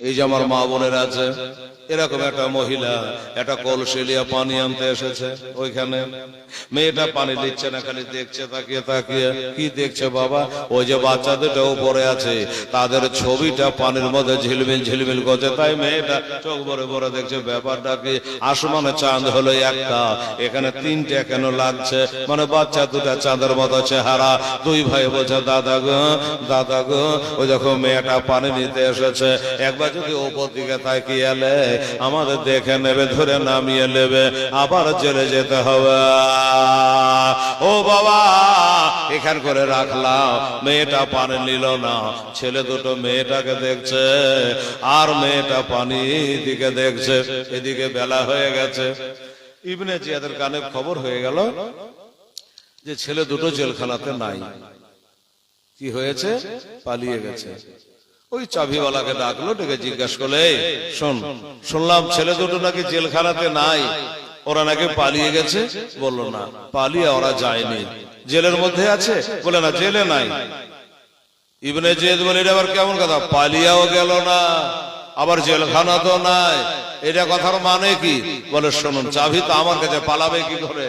এই যে আমার মা বোনের আছে এরকম একটা মহিলা, একটা কলসেলিয়া পানি আনতে এসেছে ওইখানে। মেয়েটা পানি দিচ্ছে না, খালি দেখছে, তাকিয়ে তাকিয়ে। কি দেখছে বাবা? ওই যে বাচ্চা উপরে আছে, তাদের ছবিটা পানির মধ্যে ঝিলমিল ঝিলমিল করছে। তাই মেয়েটা চোখ ভরে ভরে দেখছে, ব্যাপারটা কি? আসমানে চাঁদ হলো একটা, এখানে তিনটে কেন লাগছে? মানে বাচ্চা দুটা চাঁদের মতো চেহারা। দুই ভাই বলছে, দাদা গো দাদা গো। ওই দেখো মেয়েটা পানি নিতে এসেছে, একবার যদি ওপর দিকে তাকিয়ে এলে আমাদের দেখে নেবে, ধরে নামিয়ে নেবে, আবার জেলে যেতে হবে। ও বাবা, এখান করে রাখলাম, মেয়েটা পানি নিল না। ছেলে দুটো মেয়েটাকে দেখছে, আর মেয়েটা পানি দিকে দেখছে, এদিকে বেলা হয়ে গেছে। ইবনে জিয়াদের কানে খবর হয়ে গেল যে ছেলে দুটো জেলখানাতে নাই। কি হয়েছে? পালিয়ে গেছে। ওই চাবিওয়ালাকে ডাকলো, ডেকে জিজ্ঞাসা করলে শোন, শুনলাম ছেলে দুটো নাকি জেলখানাতে নাই। ওরা নাকি পালিয়ে গেছে? বলল, না, পালিয়ে ওরা যায়নি। জেলের মধ্যে আছে? বলে, না, জেলে নাই। ইবনে জেদ বলে, এটা আবার কেমন কথা? পালিয়াও গেল না, আবার জেলখানা তো নাই। এটা কথার মানে কি? বলে, শুনুন, চাবি তো আমার কাছে, পালাবে কি করে?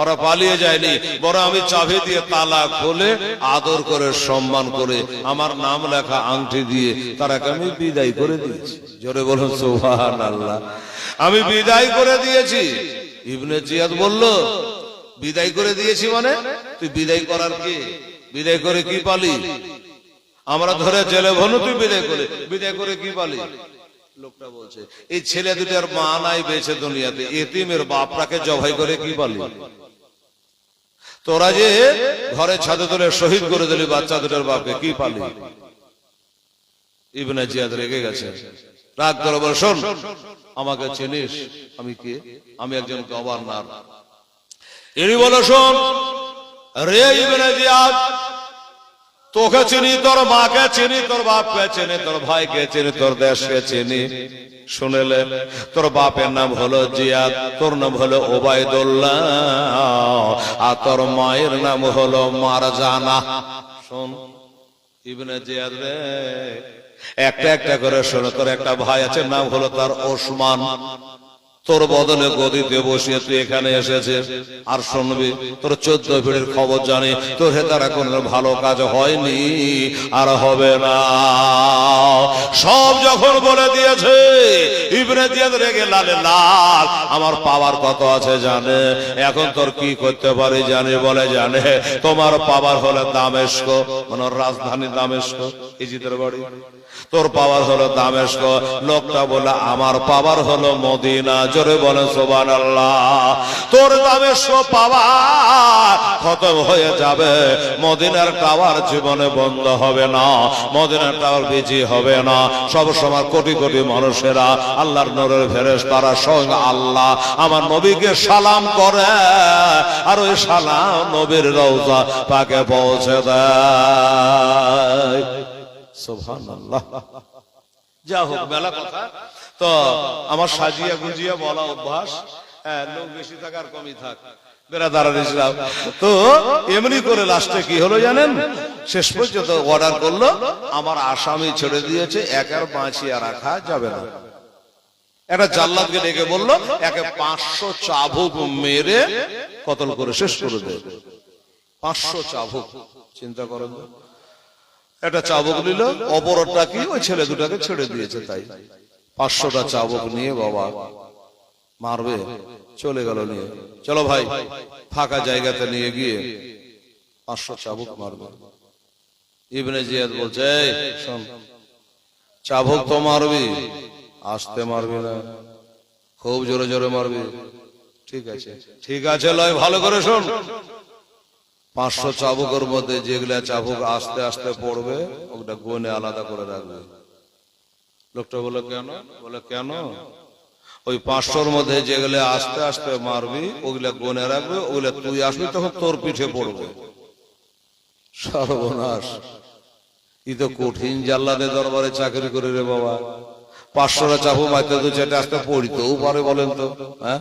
ওরা পালিয়ে যায়নি। বড় আমি চাবি দিয়ে তালা খুলে আদর করে সম্মান করে আমার নাম লেখা আংটি দিয়ে তারাকে আমি বিদায় করে দিয়েছি। জোরে বলুন সোহান আল্লাহ আমি বিদায় করে দিয়েছি। ইবনে জিয়াদ বলল, বিদায় করে দিয়েছি মানে? তুই বিদায় করার কি? বিদায় করে কি পালি? আমরা ধরে জেলে ভনু তুই বিদায় করে বিদায় করে কি পালি? লোকটা বলছে, এই ছেলে দুটার মা নাই বেঁচে দুনিয়াতে, এতিমের বাপটাকে জবাই করে কি পালি? তোরা যে ঘরে ছাদে তুলে শহীদ করে দিলি বাচ্চা দুটার বাপকে, কি পালি? ইবনে জিয়াদ রেগে গেছে। রাগ করে বল, শোন, আমাকে চিনিস? আমি কে? আমি একজন গভর্নর। এরই বলো, শোন, রে ইবনে জিয়াদ তোকে চিনি, তোর মাকে চিনি, তোর বাপকে চিনি, তোর ভাইকে চিনি, তোর দেশকে চিনি। শুনেলে তোর বাপের নাম হলো জিয়াদ, তোর নাম হলো ওবায়দুল্লাহ, আর তোর মায়ের নাম হলো মারজানা। শোন, ইবনে জিয়াদ রে, একটা একটা করে শোনো, তোর একটা ভাই আছে, নাম হলো তার ওসমান। তোর বদলে গদিতে বসিয়ে তুই এখানে এসেছিস আর শুনবি তোর চোদ্দ ভিড়ের খবর জানি, তোর হেতারা কোন ভালো কাজ হয়নি, আর হবে না। সব যখন বলে দিয়েছে, ইবনে জিয়াদ রেগে লালে লাল, আমার পাওয়ার কত আছে জানে? এখন তোর কি করতে পারি জানি, বলে জানে, তোমার পাওয়ার হলে দামেস্ক মানে রাজধানী দামেস্ক, ইজিদের বাড়ি। তোর পাওয়ার হলো দামেস্ক। লোকটা বলে আমার পাওয়ার হলো মদিনা। জোরে বলে সোবান আল্লাহ তোর দামেস্ক পাওয়ার খতম হয়ে যাবে। মদিনার টাওয়ার জীবনে বন্ধ হবে না। মদিনার টাওয়ার বিজি হবে না। সব সময় কোটি কোটি মানুষেরা আল্লাহর নূরের ফেরেস তারা সঙ্গে আল্লাহ। আমার নবীকে সালাম করে, আর ওই সালাম নবীর রওজা পাকে পৌঁছে দেয়। যা হোক, মেলা কথা। তো আমার সাজিয়া গুজিয়া বলা অভ্যাস হ্যাঁ লোক বেশি থাক কমই থাক। তো এমনি করে লাস্টে কি হলো জানেন? শেষ পর্যন্ত অর্ডার করল, আমার আসামি ছেড়ে দিয়েছে, এক আর রাখা যাবে না। একটা জাল্লাদকে ডেকে বলল, একে পাঁচশো চাবুক মেরে কতল করে শেষ করে দেবে পাঁচশো চাবুক, চিন্তা করেন। একটা চাবুক নিল অপরটা কি? ওই ছেলে দুটাকে ছেড়ে দিয়েছে তাই। পাঁচশোটা চাবুক নিয়ে বাবা মারবে চলে গেল নিয়ে। চলো ভাই ফাঁকা জায়গাতে নিয়ে গিয়ে পাঁচশো চাবুক মারবে। ইবনে জিয়াদ বলছে "এই, শোন চাবুক তো মারবি আসতে মারবি না। খুব জোরে জোরে মারবি। ঠিক আছে ঠিক আছে লয় ভালো করে শোন। পাঁচশো চাবুকের মধ্যে যেগুলা চাবুক আস্তে আস্তে পড়বে ওটা গনে আলাদা করে রাখবে। লোকটা বলে, কেন? বলে, কেন? ওই পাঁচশোর মধ্যে যেগুলো আস্তে আস্তে মারবি, ওগুলা গনে রাখবে, ওগুলা তুই আসবি তখন তোর পিঠে পড়বে। সর্বনাশ। ই তো কঠিন জাল্লাদের দরবারে চাকরি করে রে বাবা। পাঁচশোটা চাপু মাইতে দু চারটে আসতে পড়িতেও পারে বলেন তো হ্যাঁ?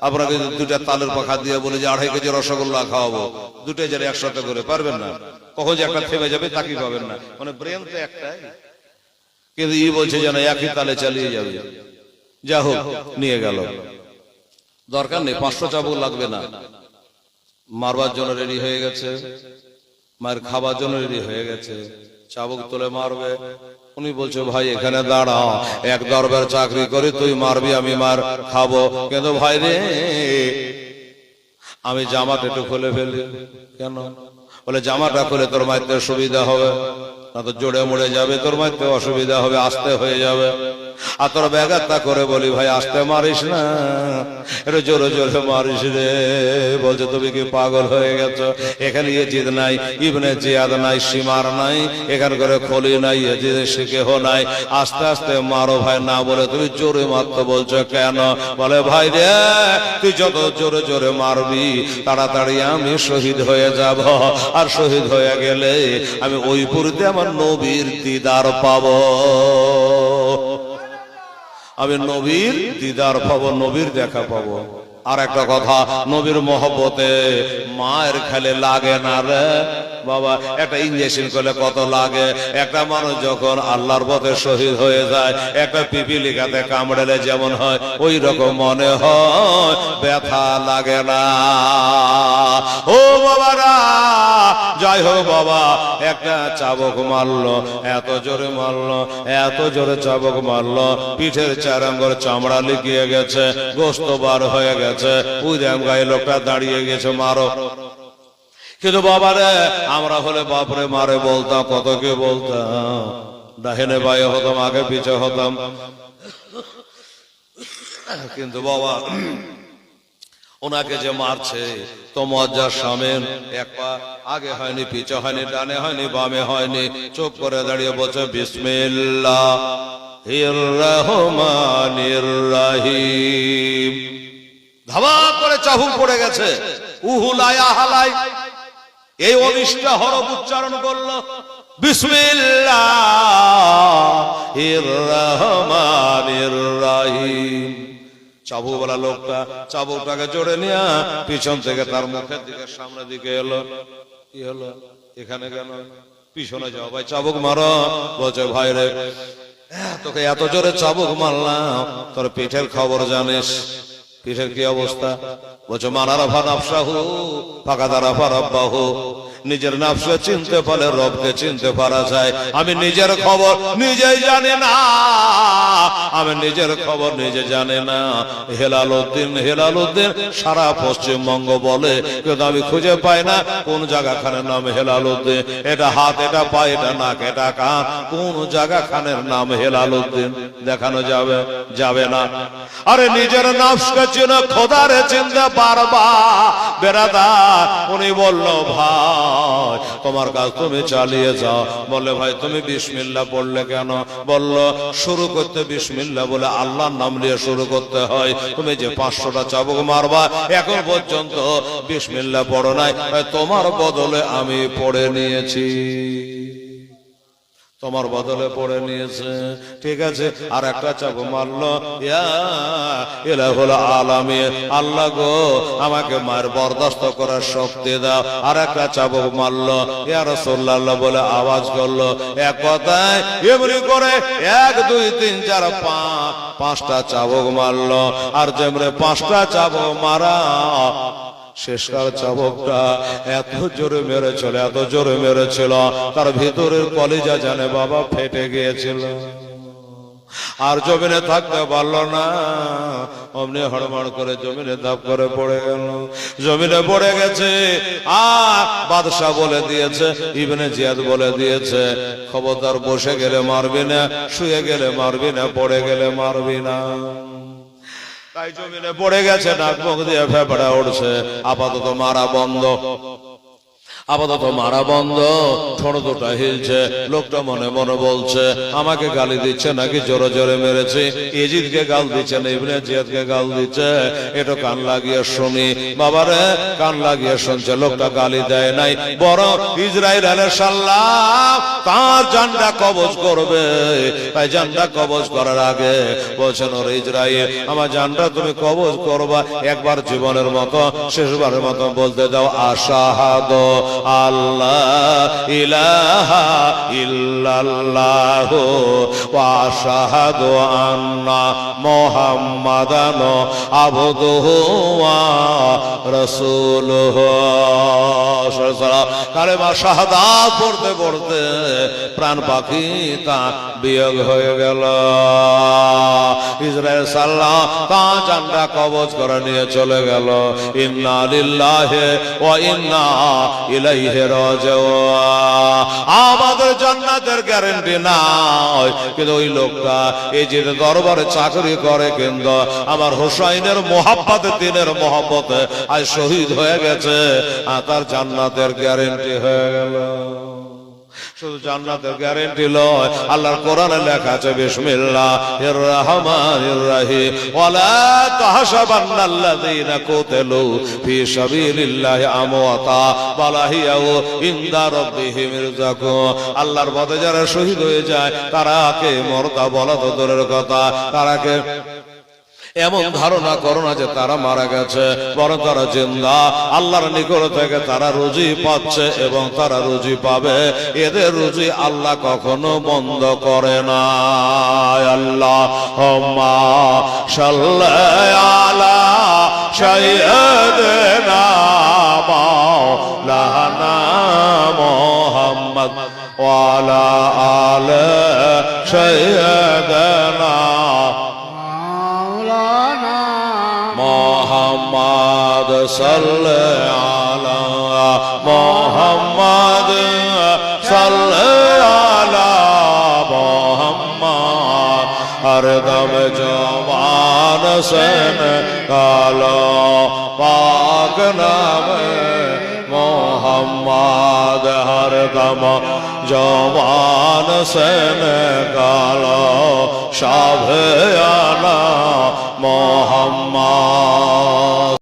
আপনাকে দুটা তালের পাখা দিয়ে বলে যে আড়াই কেজি রসগোল্লা খাওয়াবো দুটাই যারা একসাথে করে, পারবেন না? কখন যে একটা থেমে যাবে তাকে পাবেন না। মানে ব্রেন তো একটাই। কিন্তু ই বলছে যেন একই তালে চালিয়ে যাবে। যা হোক, নিয়ে গেল। দরকার নেই, পাঁচশো চাবুক লাগবে না। মারবার জন্য রেডি হয়ে গেছে। মায়ের খাবার জন্য রেডি হয়ে গেছে। চাবুক তুলে মারবে। উনি বলছে, ভাই, এখানে দাঁড়া। এক দরবার চাকরি করে তুই মারবি, আমি মার, খাব। কিন্তু ভাই রে, আমি জামাটা একটু খুলে ফেলি। কেন? বলে, জামাটা খুলে তোর মাইতে সুবিধা হবে। না তো জোরে মুড়ে যাবে, তোর মাইতে অসুবিধা হবে, আসতে হয়ে যাবে। আর তোর ব্যাঘাতটা করে বলি, ভাই, আসতে মারিস না। এটা জোরে জোরে মারিস রে। বলছে, তুমি কি পাগল হয়ে গেছো? এখানে ইয়েজিদ নাই, ইবনে জিয়াদ নাই, সীমার নাই এখান করে খলি নাই ইয়েজিদ শিখেহ নাই। আস্তে আস্তে মারো ভাই, না বলে তুমি জোরে মারতে বলছো কেন? বলে, ভাই রে, তুই যত জোরে জোরে মারবি, তাড়াতাড়ি আমি শহীদ হয়ে যাব। আর শহীদ হয়ে গেলে আমি ওই পুরীতে আমার নবীর দিদার পাবো। আমি নবীর দিদার পাবো, নবীর দেখা পাবো। আর একটা কথা, নবীর মহব্বতে মায়ের খেলে লাগে না রে। বাবা, একটা ইঞ্জেকশন করলে কত লাগে? একটা মানুষ যখন আল্লাহর পথে শহীদ হয়ে যায়, একটা পিপিলিকাতে কামড়েলে যেমন হয়, ওই রকম মনে হয়, ব্যথা লাগে না। ও বাবারা, যাই হোক বাবা, একটা চাবক মারলো, এত জোরে মারলো, এত জোরে চাবক মারলো, পিঠের চার আঙ্গর চামড়া লিখিয়ে গেছে, গোস্ত বার হয়ে গেছে উইরাম গায়ে লোকটা দাঁড়িয়ে গেছে, মারো। কিন্তু বাবারে, আমরা হলে বাপরে মারে বলতাম, কত কে বলতাম? ডাহেনে বাইয়ে হতাম, আগে পিছে হতাম। কিন্তু বাবা, ওনাকে যে মারছে, তো মজ্জার সামেন, এক পা আগে হয়নি, পিছে হয়নি, ডানে হয়নি, বামে হয়নি, চুপ করে দাঁড়িয়ে বলছে রাহিম। ধাবা করে চাহুক পড়ে গেছে। উহুলায়া হালাই। এই অনিষ্ট হরফ উচ্চারণ করল রহমানির রহিম। চাবুকওয়ালা লোকটা চাবুকটাকে জোরে নিয়ে পিছন থেকে তার মুখের দিকে, সামনের দিকে এলো। কি হলো? এখানে কেন? পিছনে যাও ভাই, চাবুক মারো। বলছে, ভাই রে তোকে এত জোরে চাবুক মারলাম, তোর পিঠের খবর জানিস? পিঠের কি অবস্থা? বলছো মানারা ভা আফসাহু ফাঁকা দ্বারা ফারাব্বাহু নিজের নাফসে চিনতে পারে রবকে চিনতে পারা যায়। আমি নিজের খবর নিজেই জানি না। আমি নিজের খবর নিজে জানি না। হেলাল উদ্দিন হেলাল উদ্দিন সারা পশ্চিমবঙ্গ বলে, কিন্তু আমি খুঁজে পাই না কোন জায়গাখানের নাম হেলাল উদ্দিন এটা হাত, এটা পা, এটা নাক, এটা কান, কোন জায়গা খানের নাম হেলাল উদ্দিন দেখানো যাবে? যাবে না। আরে নিজের নাফসকে চিনো খোদারে চিনতে পারবা। বেরাদার, উনি বলল, ভাই তোমার কাজ তুমি চালিয়ে যাও। বলে, ভাই, তুমি বিসমিল্লা পড়লে কেন? বলল, শুরু করতে বিসমিল্লা বলে আল্লাহর নাম নিয়ে শুরু করতে হয়। তুমি যে পাঁচশোটা চাবুক মারবা, এখন পর্যন্ত বিসমিল্লা পড়ো নাই। তোমার বদলে আমি পড়ে নিয়েছি। তোমার বদলে পড়ে নিয়েছে। ঠিক আছে, আর একটা চাবু মারলো। ইয়া ইলাহুল আলামিন, আল্লাহ গো, আমাকে মায়ের বরদাস্ত করার শক্তি দাও। আর একটা চাবুক মারলো। রাসূলুল্লাহ বলে আওয়াজ করল। এক কথায় এমনি করে এক, দুই, তিন, চার, পাঁচ, পাঁচটা চাবুক মারলো। আর যেমনি পাঁচটা চাবুক মারা শেষকার চাবকটা। এত জোরে মেরেছিল, এত জোরে মেরেছিল। তার ভিতরের কলিজা জানে বাবা ফেটে গিয়েছিল। আর জমিনে থাকতে পারল না। অমনি হড়মড় করে জমিনে ধাপ করে পড়ে গেল। জমিনে পড়ে গেছে। আর বাদশাহ বলে দিয়েছে, ইবনে জিয়াদ বলে দিয়েছে, খবরদার বসে গেলে মারবি না, শুয়ে গেলে মারবি না, পড়ে গেলে মারবি না। তাই জমিনে পড়ে গেছে নাক মুখ দিয়ে ফেপড়া উঠছে। আপাতত মারা বন্ধ। আপাতত মারা বন্ধ। ঠোঁট দুটা হিলছে, লোকটা মনে মনে বলছে, আমাকে গালি দিচ্ছে নাকি জোরে জোরে মেরেছে? এজিদকে গাল দিচ্ছে না, ইবনে জিয়াদকে গাল দিচ্ছে? এটা কান লাগিয়ে শুনি। বাবারে, কান লাগিয়ে শুনছে, লোকটা গালি দেয় নাই। বড় ইসরায়েল আলের সাল্লাম তার জানটা কবজ করবে। তাই জানটা কবজ করার আগে বলছেন, ওর ইসরায়েল, আমার জানটা তুমি কবজ করবা। একবার জীবনের মতো, শেষবারের মতো বলতে দাও, আশাহাদ। আল্লাহ ইলাহা ইল্লাল্লাহ ওয়া আশহাদু আন্না মুহাম্মাদান আবদুহু ওয়া রাসূলুহু। কালেমা শাহাদাত পড়তে পড়তে প্রাণ পাখি তা বিয়োগ হয়ে গেল। ইসরায়েল সাল্লাহ তা চান্ডা কবজ করে নিয়ে চলে গেল। ইন্না লিল্লাহি ওয়া ইন্না ইলাইহি আমাদের জান্নাতের গ্যারেন্টি নাই। কিন্তু ওই লোকটা এই যে দরবারে চাকরি করে কিন্তু আমার হোসাইনের মোহাব্বতে, দিনের মোহাব্বতে আজ শহীদ হয়ে গেছে আর তার জান্নাতের গ্যারেন্টি হয়ে গেল। শুধু জান্নাতের গ্যারেন্টি লয়। আল্লাহর কোরআনে লেখা আছে বিসমিল্লাহির রহমানির রহিম। ওয়ালা তাহসাবান্নাল্লাযীনা কুতিলু ফি সাবিলিল্লাহি আমওয়াতা বাল আহইয়াউ ইনদা রাব্বিহিম ইরজাকুন আল্লাহর পথে যারা শহীদ হয়ে যায় তারাকে মরতা বলা তো দূরের কথা? তারাকে এমন ধারণা করো না যে তারা মারা গেছে বরং তারা জিন্দা। আল্লাহর নিকট থেকে তারা রুজি পাচ্ছে এবং তারা রুজি পাবে। এদের রুজি আল্লাহ কখনো বন্ধ করে না আল্লাহ আলা সাইয়্যিদিনা মাওলানা মুহাম্মদ ওয়ালা আলে সাইয়্যিদিনা সাল্লে আলা মোহাম্মদ, সাল্লে আলা মোহাম্মদ। হরদম জবান সেন কালো, পাক নামে মোহাম্মদ। হরদম জবান সেন কালো, সাভে আলা মোহাম্মদ।